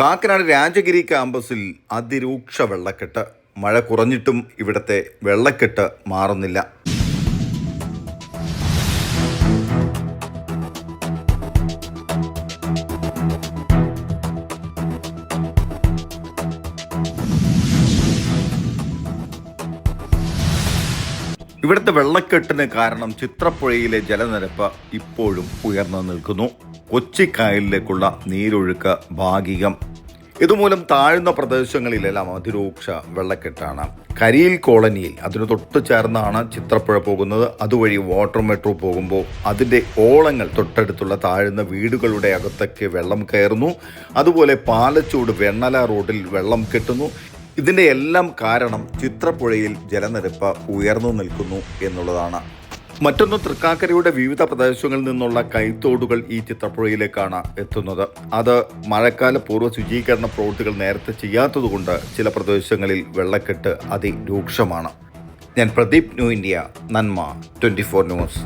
കാക്കനാട് രാജഗിരി ക്യാമ്പസിൽ അതിരൂക്ഷ വെള്ളക്കെട്ട്. മഴ കുറഞ്ഞിട്ടും ഇവിടത്തെ വെള്ളക്കെട്ട് മാറുന്നില്ല. ഇവിടുത്തെ വെള്ളക്കെട്ടിന് കാരണം ചിത്രപ്പുഴയിലെ ജലനിരപ്പ് ഇപ്പോഴും ഉയർന്നു നിൽക്കുന്നു. കൊച്ചിക്കായലിലേക്കുള്ള നീരൊഴുക്ക് ഭാഗികം. ഇതുമൂലം താഴ്ന്ന പ്രദേശങ്ങളിലെല്ലാം അതിരൂക്ഷ വെള്ളക്കെട്ടാണ്. കരിയിൽ കോളനിയിൽ അതിന് തൊട്ട് ചേർന്നാണ് ചിത്രപ്പുഴ പോകുന്നത്. അതുവഴി വാട്ടർ മെട്രോ പോകുമ്പോൾ അതിന്റെ ഓളങ്ങൾ തൊട്ടടുത്തുള്ള താഴ്ന്ന വീടുകളുടെ അകത്തൊക്കെ വെള്ളം കയറുന്നു. അതുപോലെ പാലച്ചൂട് വെണ്ണല റോഡിൽ വെള്ളം കെട്ടുന്നു. ഇതിന്റെ എല്ലാം കാരണം ചിത്രപ്പുഴയിൽ ജലനിരപ്പ് ഉയർന്നു നിൽക്കുന്നു എന്നുള്ളതാണ്. മറ്റൊന്ന് തൃക്കാക്കരയുടെ വിവിധ പ്രദേശങ്ങളിൽ നിന്നുള്ള കൈത്തോടുകൾ ഈ ചിത്രപ്പുഴയിലേക്കാണ് എത്തുന്നത്. അത് മഴക്കാല പൂർവ ശുചീകരണ പ്രവൃത്തികൾ നേരത്തെ ചെയ്യാത്തതുകൊണ്ട് ചില പ്രദേശങ്ങളിൽ വെള്ളക്കെട്ട് അതിരൂക്ഷമാണ്. ഞാൻ പ്രദീപ് ന്യൂ ഇന്ത്യ നന്മ ട്വന്റി ഫോർ ന്യൂസ്.